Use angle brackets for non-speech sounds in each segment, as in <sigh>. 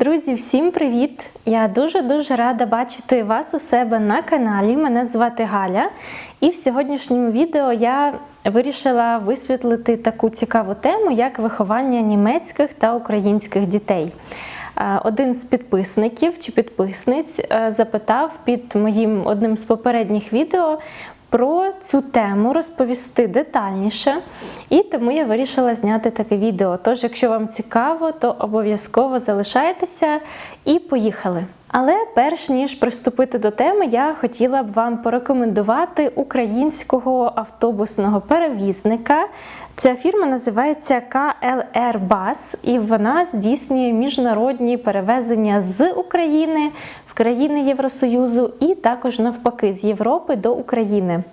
Друзі, всім привіт! Я дуже-дуже рада бачити вас у себе на каналі. Мене звати Галя. І в сьогоднішньому відео я вирішила висвітлити таку цікаву тему, як виховання німецьких та українських дітей. Е, Один з підписників чи підписниць е, запитав під моїм одним з попередніх відео про цю тему розповісти детальніше, і тому я вирішила зняти таке відео. Тож, якщо вам цікаво, то обов'язково залишайтеся і поїхали. Але перш ніж приступити до теми, я хотіла б вам порекомендувати українського автобусного перевізника. Ця фірма називається KLR Bus, і вона здійснює міжнародні перевезення з України в країни Євросоюзу і також навпаки з Європи до України.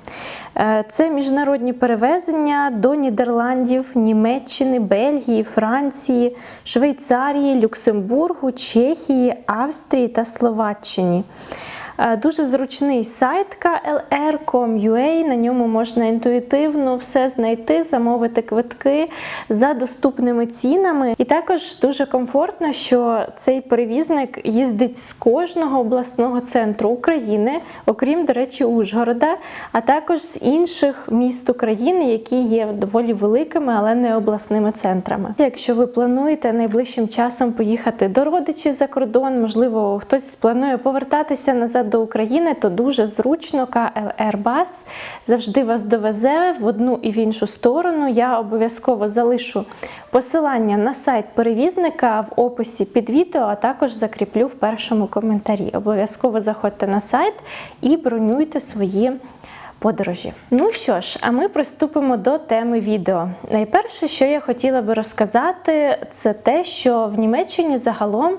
Е, Це міжнародні перевезення до Нідерландів, Німеччини, Бельгії, Франції, Швейцарії, Люксембургу, Чехії, Австрії та Словаччині. Е, Дуже зручний сайт klr.com.ua, на ньому можна інтуїтивно все знайти, замовити квитки за доступними цінами. І також дуже комфортно, що цей перевізник їздить з кожного обласного центру України, окрім, до речі, Ужгорода, а також з інших міст України, які є доволі великими, але не обласними центрами. Якщо ви плануєте найближчим часом поїхати до родичів за кордон, можливо, хтось планує повертатися назад до України, то дуже зручно Bus завжди вас довезе в одну і в іншу сторону. Я обов'язково залишу посилання на сайт перевізника в описі під відео, а також закріплю в першому коментарі. Обов'язково заходьте на сайт і бронюйте свої подорожі. Ну що ж, а ми приступимо до теми відео. Найперше, що я хотіла би розказати, це те, що в Німеччині загалом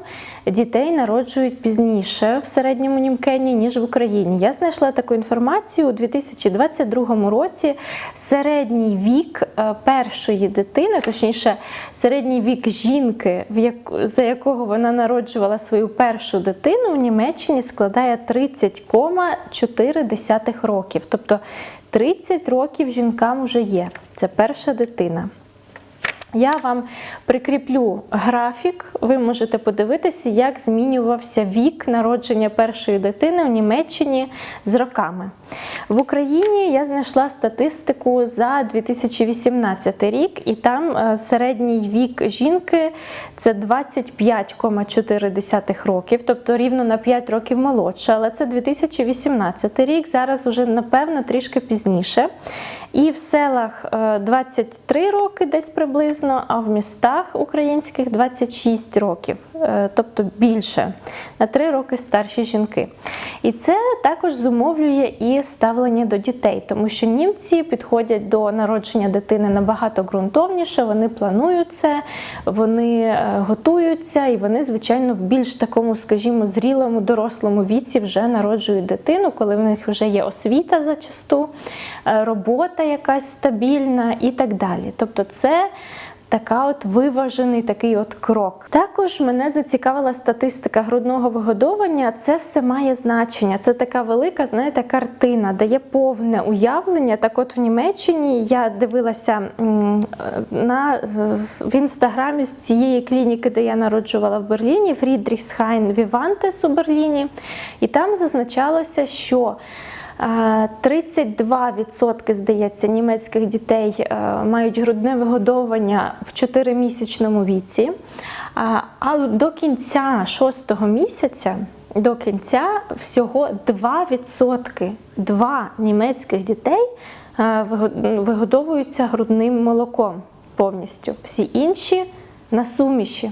дітей народжують пізніше в середньому Німкені, ніж в Україні. Я знайшла таку інформацію у 2022 році. Середній вік е, першої дитини, точніше, середній вік жінки, в як- за якого вона народжувала свою першу дитину, в Німеччині складає 30,4 років. Тобто 30 років жінкам вже є. Це перша дитина. Я вам прикріплю графік, ви можете подивитися, як змінювався вік народження першої дитини в Німеччині з роками. В Україні я знайшла статистику за 2018 рік, і там е, середній вік жінки це 25,4 років, тобто рівно на 5 років молодша. Але це 2018 рік, зараз уже напевно трішки пізніше. І в селах е, 23 роки десь приблизно, а в містах українських 26 років, е, тобто більше на 3 роки старші жінки. І це також зумовлює і ставлення до дітей, тому що німці підходять до народження дитини набагато ґрунтовніше, вони планують це, вони е, готуються, і вони, звичайно, в більш такому, скажімо, зрілому, дорослому віці вже народжують дитину, коли в них вже є освіта зачасту, е, робота якась стабільна і так далі. Тобто, це така от виважений такий от крок. Також мене зацікавила статистика грудного вигодовування. Це все має значення. Це така велика, знаєте, картина, дає повне уявлення. Так, от в Німеччині я дивилася на в інстаграмі з цієї клініки, де я народжувала в Берліні, Фрідріхсхайн Вівантес у Берліні, і там зазначалося, що Е, 32%, здається, німецьких дітей е, мають грудне вигодовування в 4-місячному віці. А- до кінця 6-го місяця до кінця всього 2%, 2 німецьких дітей е, вигодовуються грудним молоком повністю. Всі інші на суміші.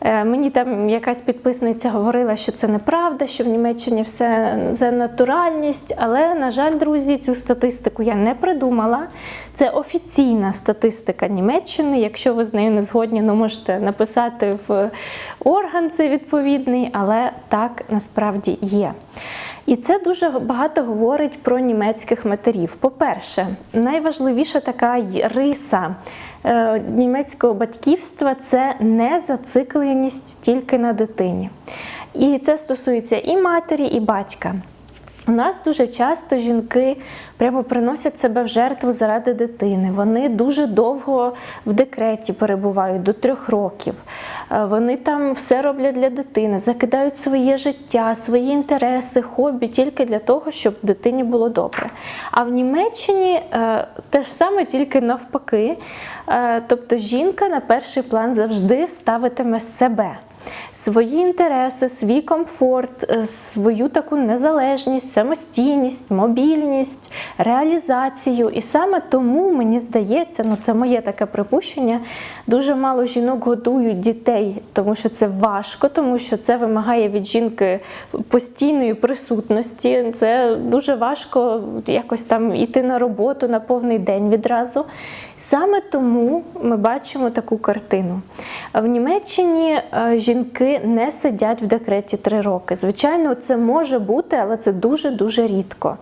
Е, Мені там якась підписниця говорила, що це неправда, що в Німеччині все за натуральність. Але, на жаль, друзі, цю статистику я не придумала. Це офіційна статистика Німеччини. Якщо ви з нею не згодні, ну можете написати в орган цей відповідний, але так насправді є. І це дуже багато говорить про німецьких матерів. По-перше, найважливіша така риса німецького батьківства це не зацикленість тільки на дитині. І це стосується і матері, і батька. У нас дуже часто жінки прямо приносять себе в жертву заради дитини. Вони дуже довго в декреті перебувають до трьох років. Е, Вони там все роблять для дитини, закидають своє життя, свої інтереси, хобі тільки для того, щоб дитині було добре. А в Німеччині е, те ж саме, тільки навпаки. Е, Тобто жінка на перший план завжди ставитиме себе свої інтереси, свій комфорт, е, свою таку незалежність, самостійність, мобільність, реалізацію. І саме тому мені здається, ну це моє таке припущення. Дуже мало жінок годують дітей, тому що це важко, тому що це вимагає від жінки постійної присутності. Це дуже важко якось там іти на роботу на повний день відразу. Саме тому ми бачимо таку картину. В Німеччині е, жінки не сидять в декреті три роки. Звичайно, це може бути, але це дуже-дуже рідко.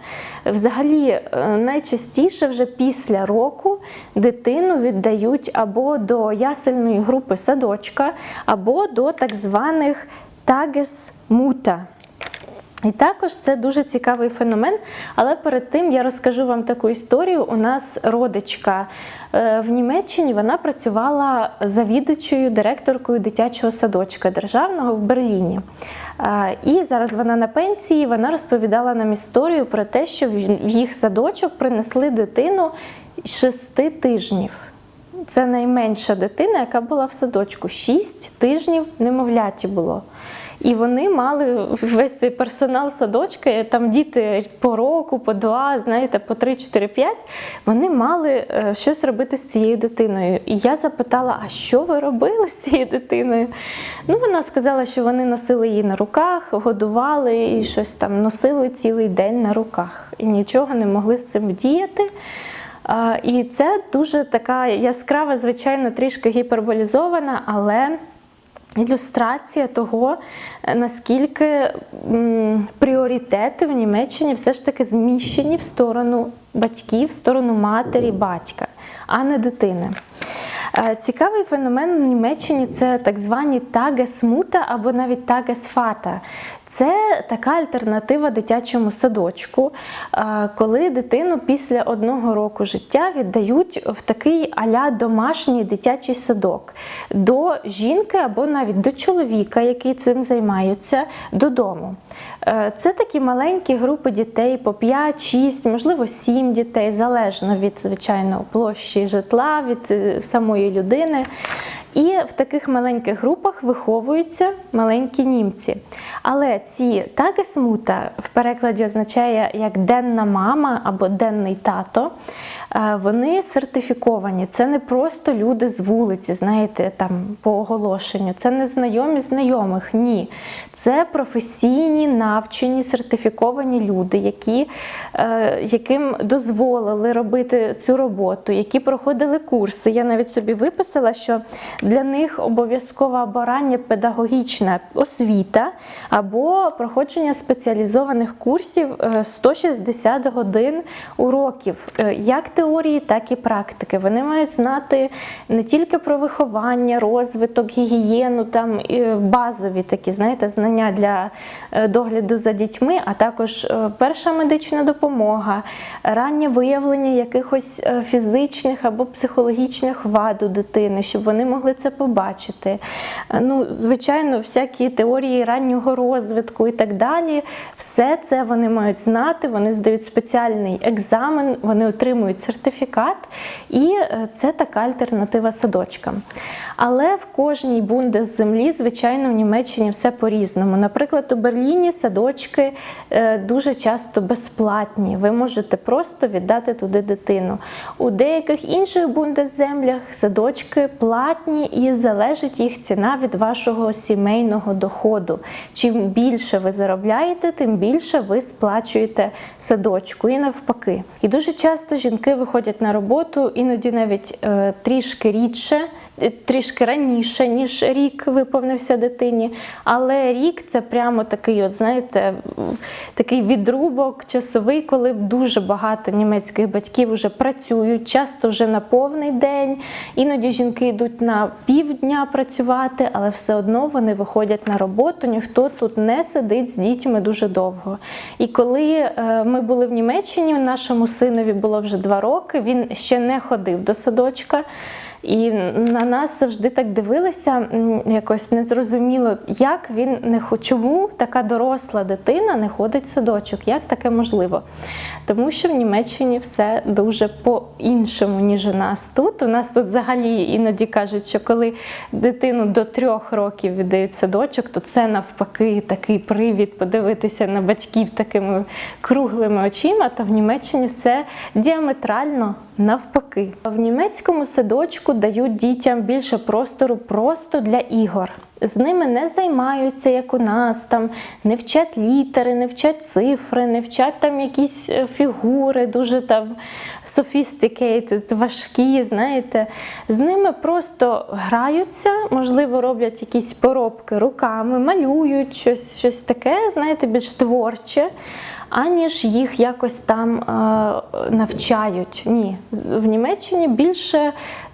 Взагалі, е, найчастіше вже після року дитину віддають або до ясельної групи садочка, або до так званих тагес-мута. І також це дуже цікавий феномен. Але перед тим я розкажу вам таку історію. У нас родичка е, в Німеччині вона працювала завідувачою директоркою дитячого садочка державного в Берліні. І зараз вона на пенсії. Вона розповідала нам історію про те, що в їх садочок принесли дитину шести тижнів. Це найменша дитина, яка була в садочку. Шість тижнів немовляті було. І вони мали весь цей персонал садочка, там діти по року, по два, знаєте, по три, чотири, п'ять. Вони мали е, щось робити з цією дитиною. І я запитала: а що ви робили з цією дитиною? Ну, вона сказала, що вони носили її на руках, годували і щось там носили цілий день на руках. І нічого не могли з цим вдіяти. І це дуже така яскрава, звичайно, трішки гіперболізована, але ілюстрація того, е, наскільки пріоритети в Німеччині все ж таки зміщені в сторону батьків, в сторону матері, батька, а не дитини. Е, Цікавий феномен в Німеччині це так звані тагесмута або навіть тагесфата. Це така альтернатива дитячому садочку, е, коли дитину після одного року життя віддають в такий аля домашній дитячий садок до жінки або навіть до чоловіка, який цим займається, додому. Е, Це такі маленькі групи дітей по 5, 6, можливо, 7 дітей, залежно від звичайно площі житла, від е, самої людини. І в таких маленьких групах виховуються маленькі німці. Але ці тагесмута в перекладі означає як денна мама або денний тато. Е, Вони сертифіковані. Це не просто люди з вулиці, знаєте, там по оголошенню. Це не знайомі знайомих. Ні. Це професійні, навчені, сертифіковані люди, які, е, яким дозволили робити цю роботу, які проходили курси. Я навіть собі виписала, що для них обов'язкова або рання педагогічна освіта або проходження спеціалізованих курсів е, 160 годин уроків, е, як теорії, так і практики. Вони мають знати не тільки про виховання, розвиток, гігієну, там базові такі, знаєте, знання для е, догляду за дітьми, а також е, перша медична допомога, раннє виявлення якихось е, фізичних або психологічних вад у дитини, щоб вони могли це побачити. Ну, звичайно, всякі теорії раннього розвитку і так далі. Все це вони мають знати, вони здають спеціальний екзамен, вони отримують і е, це така альтернатива садочкам. Але в кожній бундес-землі, звичайно, в Німеччині все по-різному. Наприклад, у Берліні садочки е, дуже часто безплатні. Ви можете просто віддати туди дитину. У деяких інших бундес-землях садочки платні і залежить їх ціна від вашого сімейного доходу. Чим більше ви заробляєте, тим більше ви сплачуєте садочку і навпаки. І дуже часто жінки виходять на роботу, іноді навіть е, трішки рідше, трішки раніше, ніж рік виповнився дитині. Але рік це прямо такий, от знаєте, такий відрубок часовий, коли дуже багато німецьких батьків вже працюють, часто вже на повний день. Іноді жінки йдуть на півдня працювати, але все одно вони виходять на роботу. Ніхто тут не сидить з дітьми дуже довго. І коли е, ми були в Німеччині, нашому синові було вже два роки, він ще не ходив до садочка. І на нас завжди так дивилися, якось незрозуміло, як він не хо- чому така доросла дитина не ходить в садочок, як таке можливо. Тому що в Німеччині все дуже по-іншому, ніж у нас тут. У нас тут взагалі іноді кажуть, що коли дитину до трьох років віддають садочок, то це навпаки такий привід подивитися на батьків такими круглими очима. То в Німеччині все діаметрально навпаки. В німецькому садочку дають дітям більше простору просто для ігор. З ними не займаються, як у нас, там не вчать літери, не вчать цифри, не вчать там якісь е, фігури, дуже там sophisticated, важкі, знаєте. З ними просто граються, можливо, роблять якісь поробки руками, малюють щось, щось таке, знаєте, більш творче. Аніж їх якось там е, навчають. Ні, в Німеччині більше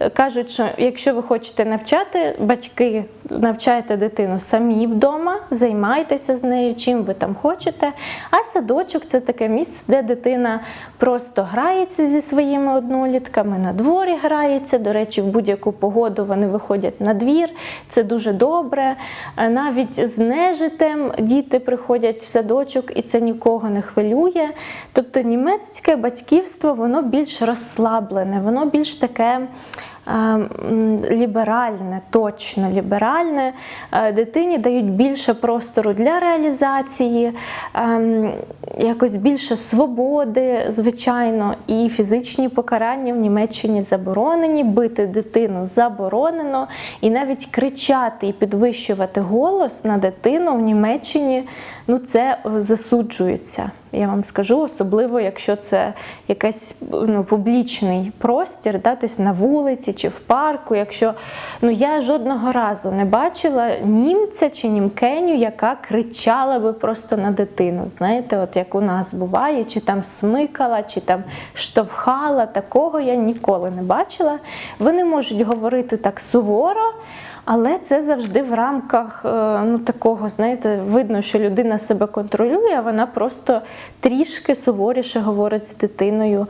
кажуть, що якщо ви хочете навчати, батьки навчайте дитину самі вдома, займайтеся з нею, чим ви там хочете. А садочок це таке місце, де дитина просто грається зі своїми однолітками, на дворі грається. До речі, в будь-яку погоду вони виходять на двір. Це дуже добре. Е, Навіть з нежитем діти приходять в садочок, і це нікого не хвилює. Тобто німецьке батьківство воно більш розслаблене, воно більш таке. Е, Ліберальне, точно ліберальне. Е, Дитині дають більше простору для реалізації, ем, якось більше свободи, звичайно, і фізичні покарання в Німеччині заборонені, бити дитину заборонено, і навіть кричати і підвищувати голос на дитину в Німеччині ну це е, засуджується. Я вам скажу, особливо якщо це якийсь ну, публічний простір, да, десь на вулиці чи в парку. Якщо ну я жодного разу не бачила німця чи німкеню, яка кричала би просто на дитину. Знаєте, от як у нас буває, чи там смикала, чи там штовхала. Такого я ніколи не бачила. Вони можуть говорити так суворо. Але це завжди в рамках е, ну, такого, знаєте, видно, що людина себе контролює, а вона просто трішки суворіше говорить з дитиною,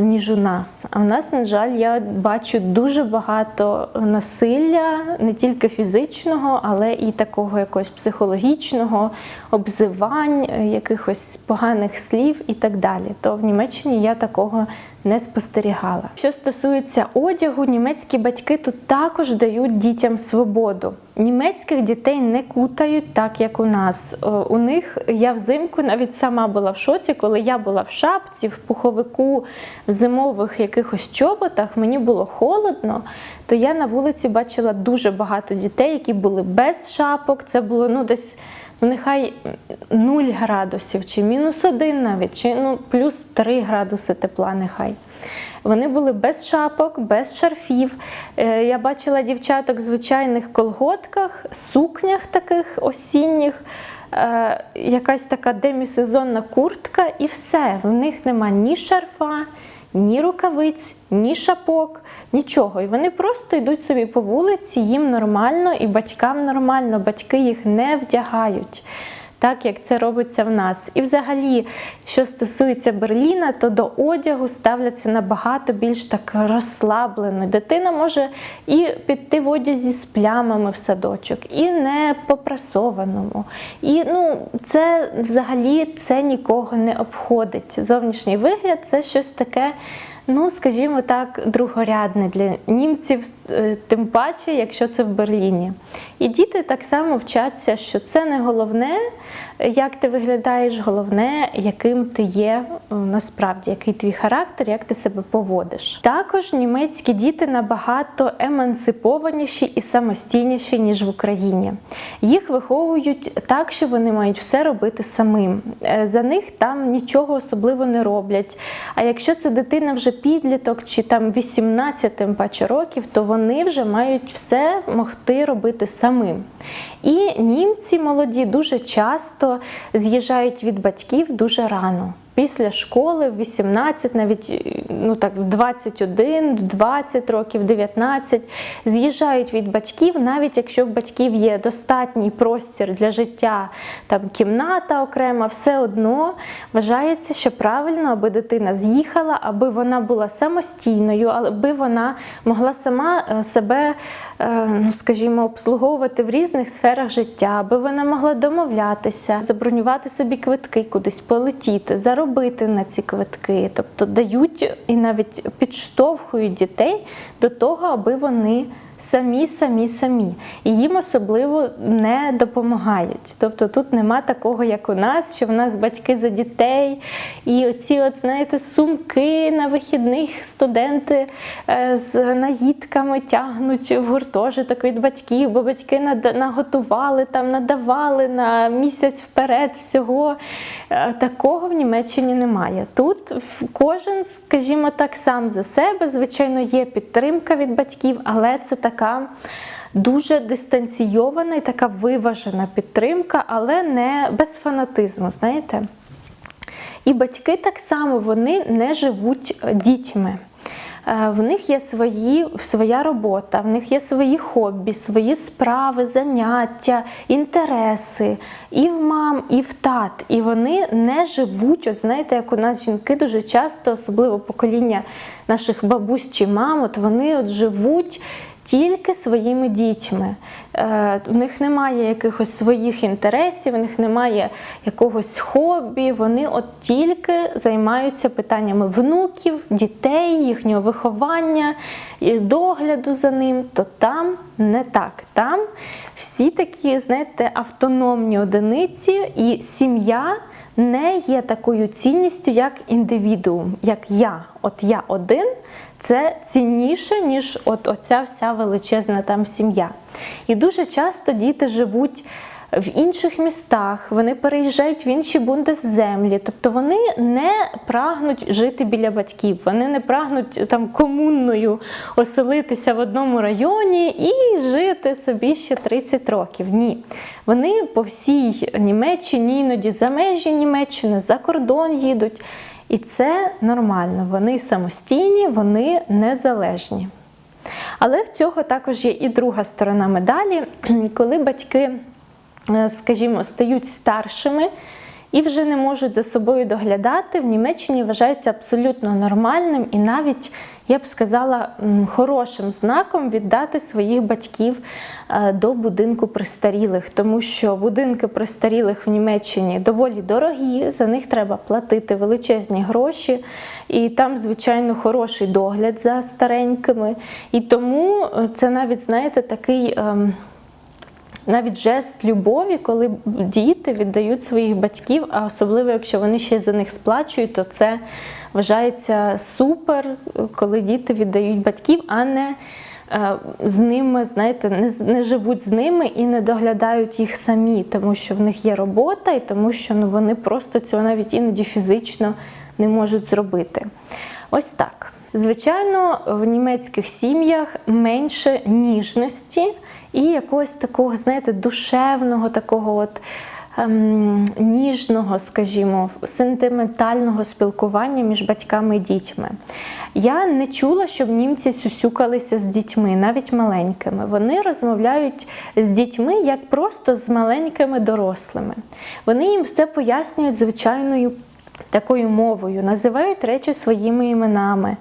ніж у нас. А в нас, на жаль, я бачу дуже багато насилля, не тільки фізичного, але і такого якогось психологічного, обзивань, е, якихось поганих слів і так далі. То в Німеччині я такого не спостерігала. Що стосується одягу, німецькі батьки тут також дають дітям свободу. Німецьких дітей не кутають так, як у нас. Е, У них я взимку навіть сама була в шоці, коли я була в шапці, в пуховику, в зимових якихось чоботах, мені було холодно, то я на вулиці бачила дуже багато дітей, які були без шапок. Це було ну десь. Ну, нехай 0 градусів, чи мінус 1 навіть, чи ну, плюс 3 градуси тепла нехай. Вони були без шапок, без шарфів. Е, Я бачила дівчаток в звичайних колготках, сукнях таких осінніх, е, якась така демісезонна куртка і все. В них нема ні шарфа, ні рукавиць, ні шапок, нічого. І вони просто йдуть собі по вулиці, їм нормально і батькам нормально, батьки їх не вдягають. Так як це робиться в нас. І взагалі, що стосується Берліна, то до одягу ставляться набагато більш так розслаблено. Дитина може і піти в одязі з плямами в садочок, і не попрасованому. І ну, це взагалі це нікого не обходить. Зовнішній вигляд це щось таке. Ну, скажімо так, другорядне для німців, е, тим паче, якщо це в Берліні. І діти так само вчаться, що це не головне, як ти виглядаєш, головне, яким ти є насправді, який твій характер, як ти себе поводиш. Також німецькі діти набагато емансипованіші і самостійніші, ніж в Україні. Їх виховують так, що вони мають все робити самим. Е, За них там нічого особливо не роблять. А якщо це дитина вже підліток, чи там 18 тим паче років, то вони вже мають все могти робити самим. І німці молоді дуже часто з'їжджають від батьків дуже рано. Після школи в 18, навіть ну так, в 21, в 20 років, 19, з'їжджають від батьків, навіть якщо в батьків є достатній простір для життя, там кімната окрема, все одно вважається, що правильно, аби дитина з'їхала, аби вона була самостійною, аби вона могла сама е, себе, е, ну скажімо, обслуговувати в різних сферах життя, аби вона могла домовлятися, забронювати собі квитки, кудись полетіти, заробити на ці квитки, тобто дають і навіть підштовхують дітей до того, аби вони самі, самі, самі. І їм особливо не допомагають. Тобто тут нема такого, як у нас, що в нас батьки за дітей, і оці, от, знаєте, сумки на вихідних студенти е, з наїдками тягнуть в гуртожиток від батьків, бо батьки наготували, там, надавали на місяць вперед всього. Е, Такого в Німеччині немає. Тут кожен, скажімо так, сам за себе. Звичайно, є підтримка від батьків, але це така дуже дистанційована і така виважена підтримка, але не без фанатизму, знаєте. І батьки так само вони не живуть е, дітьми. Е, В них є свої, своя робота, в них є свої хобі, свої справи, заняття, інтереси і в мам, і в тат. І вони не живуть, от знаєте, як у нас жінки дуже часто, особливо покоління наших бабусь чи мам, от вони от живуть тільки своїми дітьми. Е, В них немає якихось своїх інтересів, в них немає якогось хобі. Вони от тільки займаються питаннями внуків, дітей, їхнього виховання, догляду за ним. То там не так. Там всі такі, знаєте, автономні одиниці, і сім'я не є такою цінністю, як індивідуум, як я. От я один. Це цінніше, ніж от оця вся величезна там сім'я. І дуже часто діти живуть в інших містах, вони переїжджають в інші бундесземлі, тобто вони не прагнуть жити біля батьків, вони не прагнуть там комунною оселитися в одному районі і жити собі ще 30 років. Ні. Вони по всій Німеччині, іноді за межі Німеччини, за кордон їдуть. І це нормально. Вони самостійні, вони незалежні. Але в цього також є і друга сторона медалі, <clears throat> коли батьки, е, скажімо, стають старшими і вже не можуть за собою доглядати, в Німеччині вважається абсолютно нормальним і навіть, я б сказала, хорошим знаком віддати своїх батьків е, до будинку престарілих, тому що будинки престарілих в Німеччині доволі дорогі, за них треба платити величезні гроші, і там, звичайно, хороший догляд за старенькими. І тому е, це навіть, знаєте, такий. Навіть жест любові, коли діти віддають своїх батьків, а особливо якщо вони ще за них сплачують, то це вважається супер, коли діти віддають батьків, а не е, з ними, знаєте, не, не живуть з ними і не доглядають їх самі, тому що в них є робота, і тому що ну, вони просто цього навіть іноді фізично не можуть зробити. Ось так. Звичайно, в німецьких сім'ях менше ніжності і якогось такого, знаєте, душевного, такого от ем, ніжного, скажімо, сентиментального спілкування між батьками і дітьми. Я не чула, щоб німці сюсюкалися з дітьми, навіть маленькими. Вони розмовляють з дітьми як просто з маленькими дорослими. Вони їм все пояснюють звичайною такою мовою, називають речі своїми іменами,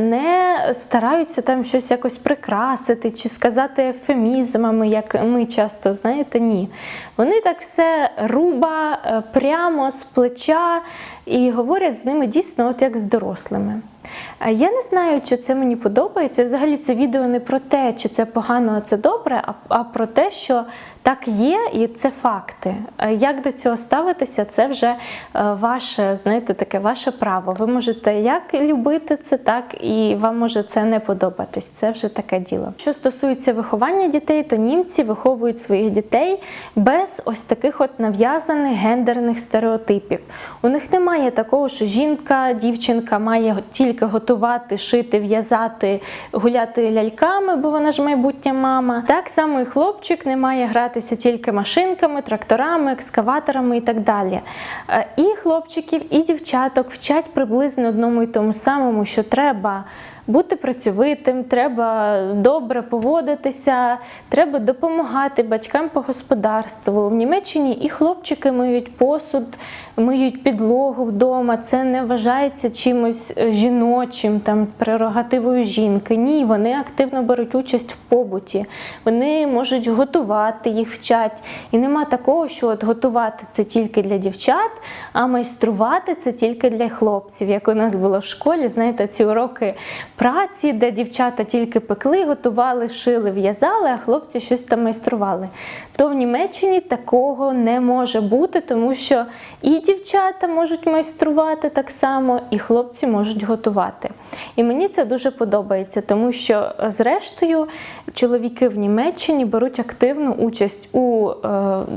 не стараються там щось якось прикрасити чи сказати ефемізмами, як ми часто знаєте, ні. Вони так все руба, е, прямо з плеча і говорять з ними дійсно, от як з дорослими. Я не знаю, чи це мені подобається. Взагалі це відео не про те, чи це погано, а це добре, а про те, що Так є, і це факти. Е, Як до цього ставитися, це вже е, ваше, знаєте, таке ваше право. Ви можете як любити це, так і вам може це не подобатись. Це вже таке діло. Що стосується виховання дітей, то німці виховують своїх дітей без ось таких от нав'язаних гендерних стереотипів. У них немає такого, що жінка, дівчинка має тільки готувати, шити, в'язати, гуляти ляльками, бо вона ж майбутня мама. Так само і хлопчик не має гратися тільки машинками, тракторами, екскаваторами і так далі. Е, І хлопчиків, і дівчаток вчать приблизно одному і тому самому, що треба. Бути працьовитим, треба добре поводитися, треба допомагати батькам по господарству. В Німеччині і хлопчики миють посуд, миють підлогу вдома. Це не вважається чимось е, жіночим, там прерогативою жінки. Ні, вони активно беруть участь в побуті. Вони можуть готувати, їх вчать. І нема такого, що от готувати це тільки для дівчат, а майструвати це тільки для хлопців. Як у нас було в школі, знаєте, ці уроки праці, де дівчата тільки пекли, готували, шили, в'язали, а хлопці щось там майстрували. То в Німеччині такого не може бути, тому що і дівчата можуть майструвати так само, і хлопці можуть готувати. І мені це дуже подобається, тому що, е, зрештою, чоловіки в Німеччині беруть активну участь у е,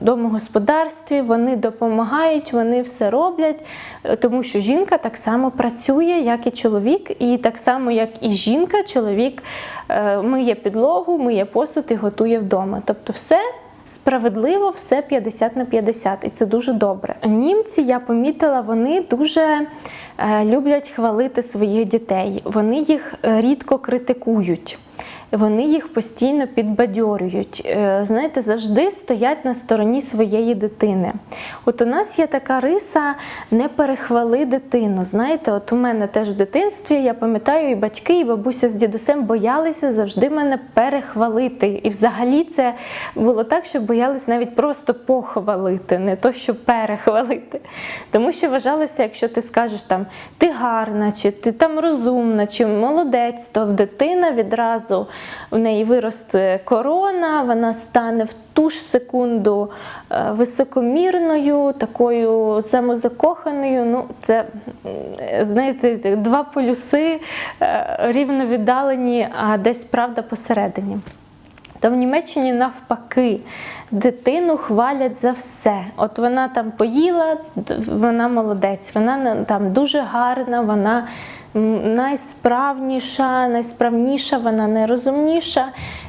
домогосподарстві, вони допомагають, вони все роблять, е, тому що жінка так само працює, як і чоловік, і так само, як і жінка, чоловік е, миє підлогу, миє посуд і готує вдома. Тобто, все. Справедливо все 50 на 50, і це дуже добре. Німці, я помітила, вони дуже е, люблять хвалити своїх дітей. Вони їх е, рідко критикують. Вони їх постійно підбадьорюють. Е, Знаєте, завжди стоять на стороні своєї дитини. От у нас є така риса не перехвали дитину. Знаєте, от у мене теж в дитинстві, я пам'ятаю, і батьки, і бабуся з дідусем боялися завжди мене перехвалити. І взагалі це було так, що боялись навіть просто похвалити, не то, що перехвалити. Тому що вважалося, якщо ти скажеш там ти гарна, чи ти там розумна, чи молодець, то дитина відразу в неї виросте корона, вона стане в ту ж секунду е, високомірною, такою самозакоханою. Ну, це, знаєте, два полюси е, рівно віддалені, а десь правда посередині. То в Німеччині навпаки дитину хвалять за все. От вона там поїла, вона молодець, вона там дуже гарна, вона найсправніша, найсправніша, вона найрозумніша.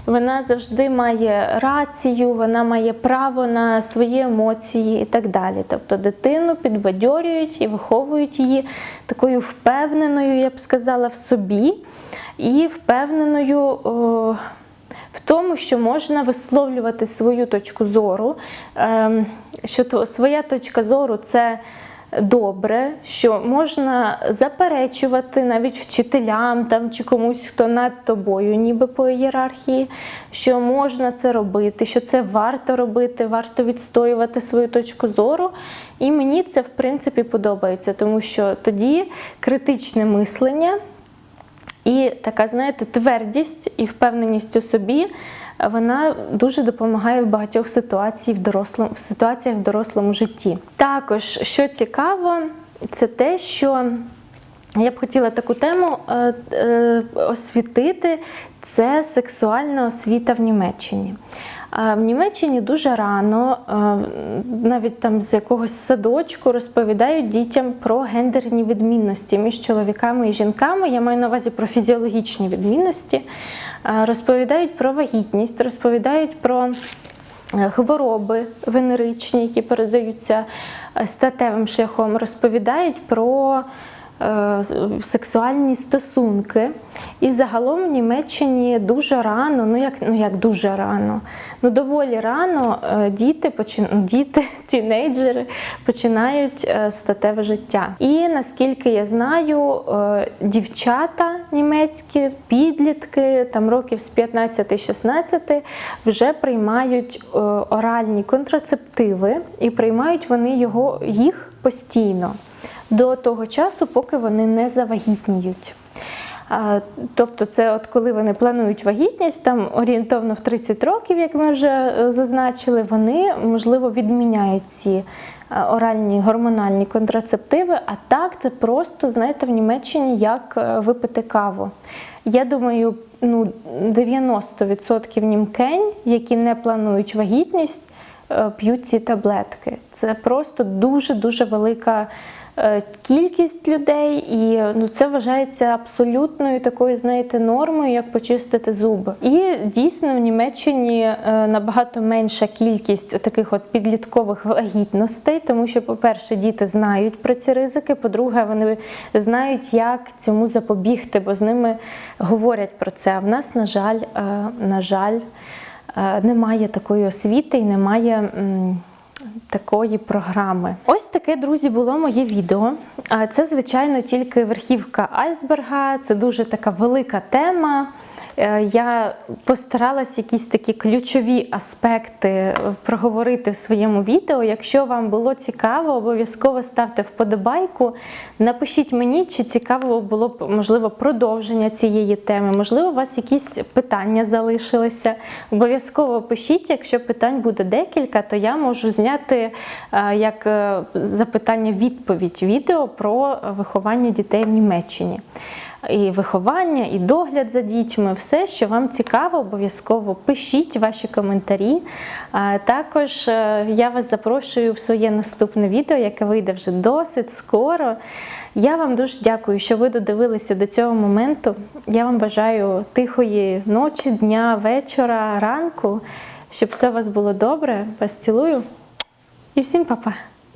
Вона завжди має рацію, вона має право на свої емоції і так далі. Тобто дитину підбадьорюють і виховують її такою впевненою, я б сказала, в собі і впевненою. О, в тому, що можна висловлювати свою точку зору, ем, що своя точка зору це добре, що можна заперечувати навіть вчителям там, чи комусь, хто над тобою, ніби по ієрархії, що можна це робити, що це варто робити, варто відстоювати свою точку зору. І мені це в принципі подобається, тому що тоді критичне мислення. І така, знаєте, твердість і впевненість у собі вона дуже допомагає в багатьох ситуаціях в дорослому, в ситуаціях в дорослому житті. Також, що цікаво, це те, що я б хотіла таку тему е, е, освітити це сексуальна освіта в Німеччині. В Німеччині дуже рано, навіть там з якогось садочку, розповідають дітям про гендерні відмінності між чоловіками і жінками. Я маю на увазі про фізіологічні відмінності. Розповідають про вагітність, розповідають про е, хвороби венеричні, які передаються е, статевим шляхом, розповідають про сексуальні стосунки. І загалом в Німеччині дуже рано, ну як, ну як дуже рано, ну доволі рано е, діти, почин, діти, <laughs> тінейджери починають е, статеве життя. І наскільки я знаю, е, дівчата німецькі, підлітки, там років з 15-16, вже приймають е, оральні контрацептиви і приймають вони його, їх постійно до того часу, поки вони не завагітніють. Тобто, це от коли вони планують вагітність, там орієнтовно в 30 років, як ми вже е, зазначили, вони можливо відміняють ці е, оральні гормональні контрацептиви. А так це просто, знаєте, в Німеччині як е, випити каву. Я думаю, ну 90% німкень, які не планують вагітність, п'ють ці таблетки. Це просто дуже дуже велика кількість людей, і ну це вважається абсолютною такою, знаєте, нормою, як почистити зуби. І дійсно в Німеччині е, набагато менша кількість таких от підліткових вагітностей, тому що, по-перше, діти знають про ці ризики. По-друге, вони знають, як цьому запобігти, бо з ними говорять про це. А в нас, на жаль, е, на жаль, е, немає такої освіти і немає. Такої програми. Ось таке, друзі, було моє відео. Це, звичайно, тільки верхівка айсберга. Це дуже така велика тема. Е, Я постаралась якісь такі ключові аспекти е, проговорити в своєму відео. Якщо вам було цікаво, обов'язково ставте вподобайку. Напишіть мені, чи цікаво було б можливо продовження цієї теми. Можливо, у вас якісь питання залишилися. Обов'язково пишіть, якщо питань буде декілька, то я можу зняти е, як запитання-відповідь відео про виховання дітей в Німеччині і виховання, і догляд за дітьми, все, що вам цікаво, обов'язково пишіть ваші коментарі. Також е, я вас запрошую в своє наступне відео, яке вийде вже досить скоро. Я вам дуже дякую, що ви додивилися до цього моменту. Я вам бажаю тихої ночі, дня, вечора, ранку, щоб все у вас було добре. Вас цілую і всім па-па!